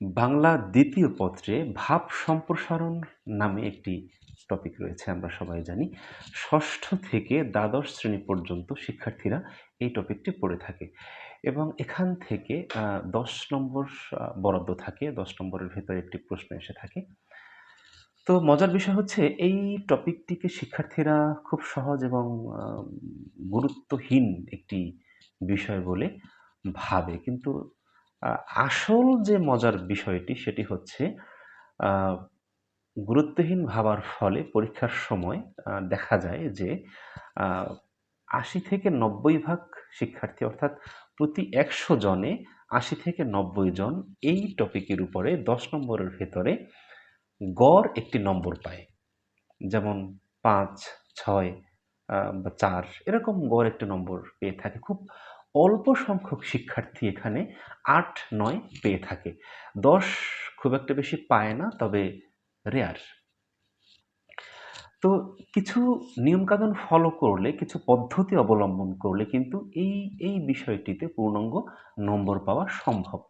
বাংলা দ্বিতীয় পত্রে ভাব সম্প্রসারণ নামে একটি টপিক রয়েছে, আমরা সবাই জানি। ষষ্ঠ থেকে দ্বাদশ শ্রেণি পর্যন্ত শিক্ষার্থীরা এই টপিকটি পড়ে থাকে এবং এখান থেকে দশ নম্বর বরাদ্দ থাকে, দশ নম্বরের ভেতরে একটি প্রশ্ন এসে থাকে। তো মজার বিষয় হচ্ছে, এই টপিকটিকে শিক্ষার্থীরা খুব সহজ এবং গুরুত্বহীন একটি বিষয় বলে ভাবে। কিন্তু আসল যে মজার বিষয়টি সেটি হচ্ছে গুরুত্বহীন ভাবার ফলে পরীক্ষার সময় দেখা যায় যে আশি থেকে নব্বই ভাগ শিক্ষার্থী অর্থাৎ প্রতি একশো জনে আশি থেকে নব্বই জন এই টপিকের উপরে দশ নম্বরের ভেতরে গড় একটি নম্বর পায়। যেমন পাঁচ, ছয় বা চার, এরকম গড় একটি নম্বর পেয়ে থাকে। খুব অল্প সংখ্যক শিক্ষার্থী এখানে আট, নয় পেয়ে থাকে। দশ খুব একটা বেশি পায় না, তবে রেয়ার তো কিছু নিয়মকানুন ফলো করলে, কিছু পদ্ধতি অবলম্বন করলে কিন্তু এই এই বিষয়টিতে পূর্ণাঙ্গ নম্বর পাওয়া সম্ভব।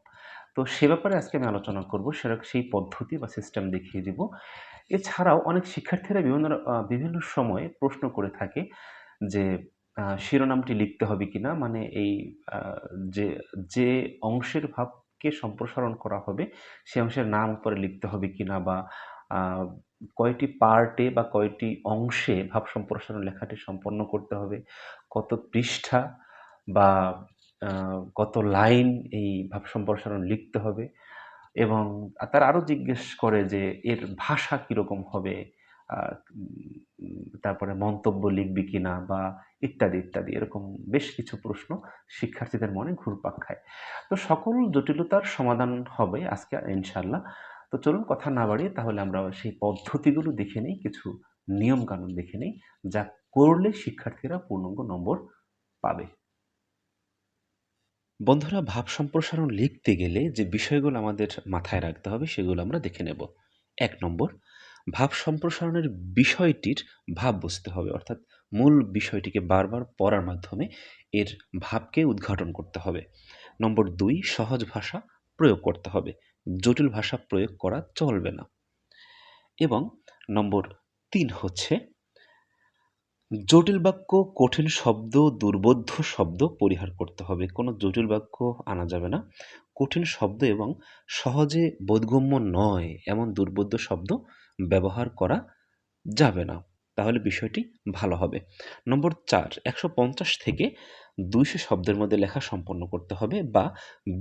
তো সে ব্যাপারে আজকে আমি আলোচনা করব সেরকম সেই পদ্ধতি বা সিস্টেম দেখিয়ে দিব। এছাড়াও অনেক শিক্ষার্থীরা বিভিন্ন বিভিন্ন সময়ে প্রশ্ন করে থাকে যে শিরোনামটি লিখতে হবে কিনা? মানে এই যে যে অংশের ভাবকে সম্প্রসারণ করা হবে, সে অংশের নাম উপরে লিখতে হবে কিনা বা কয়টি পার্টে বা কয়টি অংশে ভাব সম্প্রসারণ লেখাটি সম্পন্ন করতে হবে? কত পৃষ্ঠা বা কত লাইন এই ভাব সম্প্রসারণ লিখতে হবে? এবং তারা আরও জিজ্ঞেস করে যে এর ভাষা কীরকম হবে? তারপরে মন্তব্য লিখবি কিনা বা ইত্যাদি ইত্যাদি, এরকম বেশ কিছু প্রশ্ন শিক্ষার্থীদের মনে ঘুরপাক খায়। তো সকল জটিলতার সমাধান হবে আজকে ইনশাল্লাহ তো চলুন কথা না বাড়িয়ে তাহলে আমরা সেই পদ্ধতিগুলো দেখে নিই, কিছু নিয়ম কানুন দেখে নিই, যা করলে শিক্ষার্থীরা পূর্ণাঙ্গ নম্বর পাবে। বন্ধুরা, ভাব সম্প্রসারণ লিখতে গেলে যে বিষয়গুলো আমাদের মাথায় রাখতে হবে সেগুলো আমরা দেখে নেব। এক নম্বর ভাব সম্প্রসারণের বিষয়টির ভাব বুঝতে হবে। অর্থাৎ মূল বিষয়টিকে বারবার পড়ার মাধ্যমে এর ভাবকে উদ্ঘাটন করতে হবে। নম্বর দুই, সহজ ভাষা প্রয়োগ করতে হবে। জটিল ভাষা প্রয়োগ করা চলবে না। এবং নম্বর তিন হচ্ছে, জটিল বাক্য কঠিন শব্দ, দুর্বোধ্য শব্দ পরিহার করতে হবে। কোনো জটিল বাক্য আনা যাবে না। কঠিন শব্দ এবং সহজে বোধগম্য নয়, এমন দুর্বোধ্য শব্দ ব্যবহার করা যাবে না। তাহলে বিষয়টি ভালো হবে। নম্বর চার, একশো পঞ্চাশ থেকে দুইশো শব্দের মধ্যে লেখা সম্পন্ন করতে হবে বা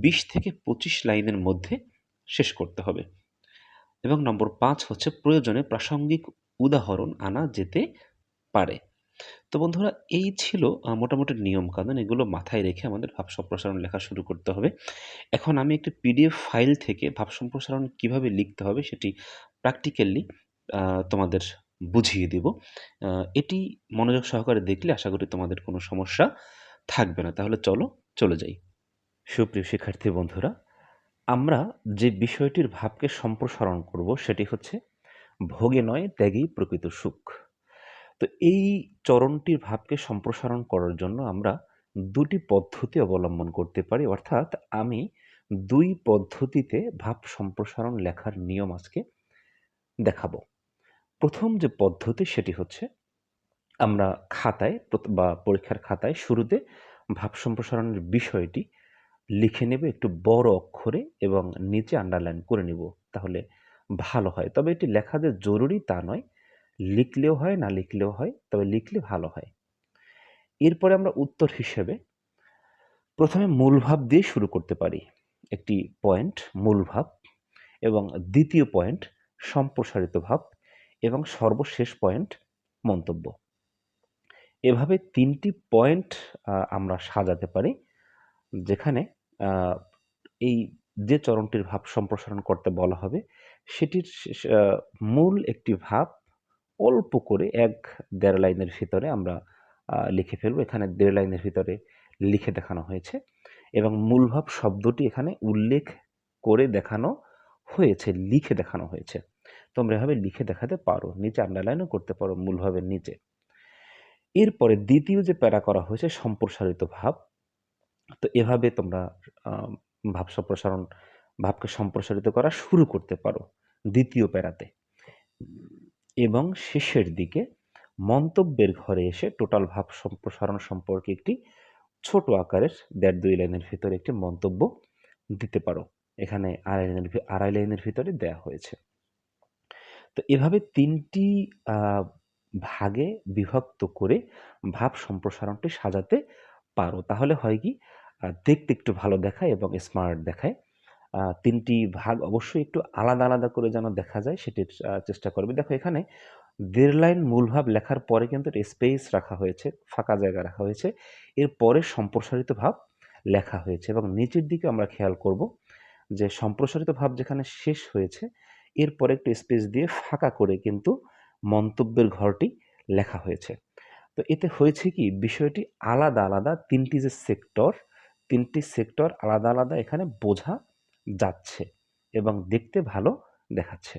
বিশ থেকে পঁচিশ লাইনের মধ্যে শেষ করতে হবে। এবং নম্বর পাঁচ হচ্ছে প্রয়োজনে প্রাসঙ্গিক উদাহরণ আনা যেতে পারে। তো বন্ধুরা, এই ছিল মোটামুটি নিয়ম কানুন এগুলো মাথায় রেখে আমাদের ভাব সম্প্রসারণ লেখা শুরু করতে হবে। এখন আমি একটি পিডিএফ ফাইল থেকে ভাব সম্প্রসারণ কীভাবে লিখতে হবে সেটি প্র্যাকটিক্যালি তোমাদের বুঝিয়ে দিব। এটি মনোযোগ সহকারে দেখলে আশা করি তোমাদের কোনো সমস্যা থাকবে না। তাহলে চলো, চলে যাই। সুপ্রিয় শিক্ষার্থী বন্ধুরা, আমরা যে বিষয়টির ভাবকে সম্প্রসারণ করব সেটি হচ্ছে ভোগে নয়, ত্যাগেই প্রকৃত সুখ। তো এই চরণটির ভাবকে সম্প্রসারণ করার জন্য আমরা দুটি পদ্ধতি অবলম্বন করতে পারি। অর্থাৎ আমি দুই পদ্ধতিতে ভাব সম্প্রসারণ লেখার নিয়ম আজকে দেখাবো। প্রথম যে পদ্ধতি সেটি হচ্ছে, আমরা খাতায় বা পরীক্ষার খাতায় শুরুতে ভাব সম্প্রসারণের বিষয়টি লিখে নেব, একটু বড় অক্ষরে এবং নিচে আন্ডারলাইন করে নেব, তাহলে ভালো হয়। তবে এটি লেখা যে জরুরি তা নয়, লিখলেও হয়, না লিখলেও হয়, তবে লিখলে ভালো হয়। এরপরে আমরা উত্তর হিসেবে প্রথমে মূল ভাব দিয়ে শুরু করতে পারি। একটি পয়েন্ট মূল ভাব, এবং দ্বিতীয় পয়েন্ট সম্প্রসারিত ভাব এবং সর্বশেষ পয়েন্ট মন্তব্য। এভাবে তিনটি পয়েন্ট আমরা সাজাতে পারি, যেখানে এই যে চরণটির ভাব সম্প্রসারণ করতে বলা হবে, সেটির মূল একটি ভাব অল্প করে এক দেড় লাইনের ভিতরে আমরা লিখে ফেলব। এখানে দেড় লাইনের ভিতরে লিখে দেখানো হয়েছে এবং মূল ভাব শব্দটি এখানে উল্লেখ করে দেখানো হয়েছে, লিখে দেখানো হয়েছে। তোমরা এভাবে লিখে দেখাতে পারো, নিচে আন্ডারলাইনও করতে পারো মূলভাবের নিচে। এরপরে দ্বিতীয় যে প্যারা করা হয়েছে, সম্প্রসারিত ভাব। তো এভাবে তোমরা ভাব সম্প্রসারণ, ভাবকে সম্প্রসারিত করা শুরু করতে পারো দ্বিতীয় প্যারাতে। এবং শেষের দিকে মন্তব্যের ঘরে এসে টোটাল ভাব সম্প্রসারণ সম্পর্কে একটি ছোট আকারের দেড় দুই লাইনের ভিতরে একটি মন্তব্য দিতে পারো। এখানে আড়াই লাইনের আড়াই লাইনের ভিতরে দেয়া হয়েছে। তো এভাবে তিনটি ভাগে বিভক্ত করে ভাব সম্প্রসারণটি সাজাতে পারো। তাহলে হয় কি দেখতে একটু ভালো দেখায় এবং স্মার্ট দেখায়। তিনটি ভাগ অবশ্যই একটু আলাদা আলাদা করে যেন দেখা যায় সেটির চেষ্টা করবে। দেখো এখানে দেড় লাইন মূলভাব লেখার পরে কিন্তু স্পেস রাখা হয়েছে, ফাঁকা জায়গা রাখা হয়েছে। এর পরে সম্প্রসারিত ভাব লেখা হয়েছে এবং নিচের দিকে আমরা খেয়াল করব। যে সম্প্রসারিত ভাব যেখানে শেষ হয়েছে, এরপরে একটু স্পেস দিয়ে ফাঁকা করে কিন্তু মন্তব্যের ঘরটি লেখা হয়েছে। তো এতে হয়েছে কি? বিষয়টি আলাদা আলাদা, তিনটি যে সেক্টর তিনটি সেক্টর আলাদা আলাদা এখানে বোঝা যাচ্ছে এবং দেখতে ভালো দেখাচ্ছে।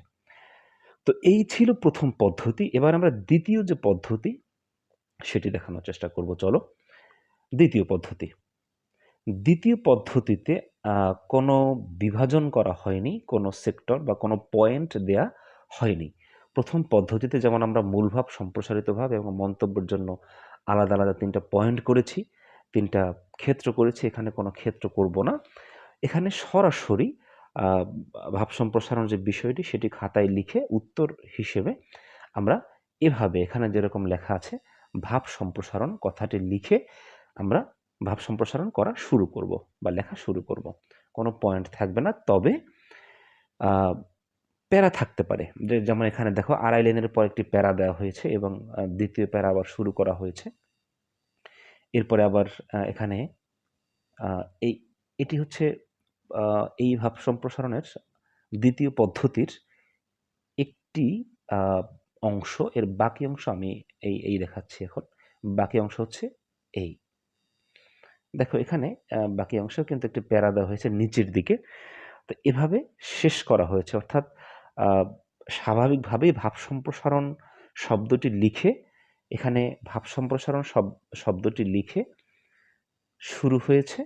তো এই ছিল প্রথম পদ্ধতি। এবার আমরা দ্বিতীয় যে পদ্ধতি, সেটি দেখানোর চেষ্টা করব। চলো, দ্বিতীয় পদ্ধতি। দ্বিতীয় পদ্ধতিতে কোনো বিভাজন করা হয়নি, কোনো সেক্টর বা কোনো পয়েন্ট দেয়া হয়নি। প্রথম পদ্ধতিতে যেমন আমরা মূলভাব, সম্প্রসারিত ভাব এবং মন্তব্যের জন্য আলাদা আলাদা তিনটা পয়েন্ট করেছি, তিনটা ক্ষেত্র করেছি, এখানে কোনো ক্ষেত্র করব না। এখানে সরাসরি ভাব সম্প্রসারণ যে বিষয়টি, সেটি খাতায় লিখে উত্তর হিসেবে আমরা এভাবে, এখানে যেরকম লেখা আছে, ভাব সম্প্রসারণ কথাটি লিখে আমরা ভাব সম্প্রসারণ করা শুরু করব বা লেখা শুরু করব। কোনো পয়েন্ট থাকবে না, তবে প্যারা থাকতে পারে। যেমন এখানে দেখো আড়াই লাইনের পর একটি প্যারা দেওয়া হয়েছে এবং দ্বিতীয় প্যারা আবার শুরু করা হয়েছে। এরপরে আবার এখানে এই, এটি হচ্ছে এই ভাব সম্প্রসারণের দ্বিতীয় পদ্ধতির একটি অংশ। এর বাকি অংশ আমি এই এই দেখাচ্ছি এখন। বাকি অংশ হচ্ছে এই। দেখো এখানে বাকি অংশ কিন্তু একটি প্যারা দেওয়া হয়েছে নিচের দিকে। তো এভাবে শেষ করা হয়েছে। অর্থাৎ স্বাভাবিকভাবেই ভাব সম্প্রসারণ শব্দটি লিখে, এখানে ভাব সম্প্রসারণ শব্দটি লিখে শুরু হয়েছে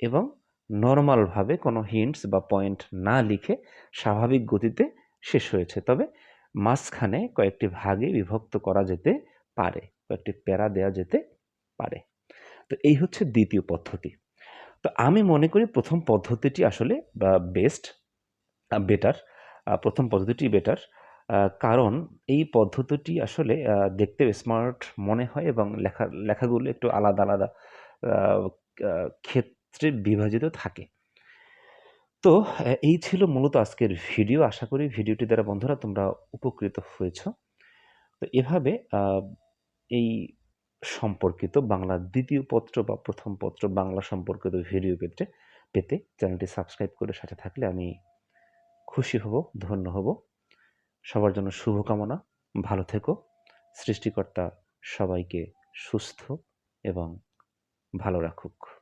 এবং নর্মালভাবে কোনো হিন্টস বা পয়েন্ট না লিখে স্বাভাবিক গতিতে শেষ হয়েছে। তবে মাঝখানে কয়েকটি ভাগে বিভক্ত করা যেতে পারে, কয়েকটি প্যারা দেওয়া যেতে পারে। তো এই হচ্ছে দ্বিতীয় পদ্ধতি। তো আমি মনে করি প্রথম পদ্ধতিটি আসলে বেস্ট বেটার প্রথম পদ্ধতিটি বেটার কারণ এই পদ্ধতিটি আসলে দেখতে স্মার্ট মনে হয় এবং লেখা, লেখাগুলো একটু আলাদা আলাদা ক্ষেত্রে বিভাজিত থাকে। তো এই ছিল মূলত আজকের ভিডিও আশা করি ভিডিওটি দ্বারা বন্ধুরা তোমরা উপকৃত হয়েছ। তো এভাবে এই সম্পর্কিত বাংলার দ্বিতীয় পত্র বা প্রথম পত্র বাংলা সম্পর্কিত ভিডিও পেতে পেতে চ্যানেলটি সাবস্ক্রাইব করে সাথে থাকলে আমি খুশি হব, ধন্য হব। সবার জন্য শুভকামনা, ভালো থেকো। সৃষ্টিকর্তা সবাইকে সুস্থ এবং ভালো রাখুক।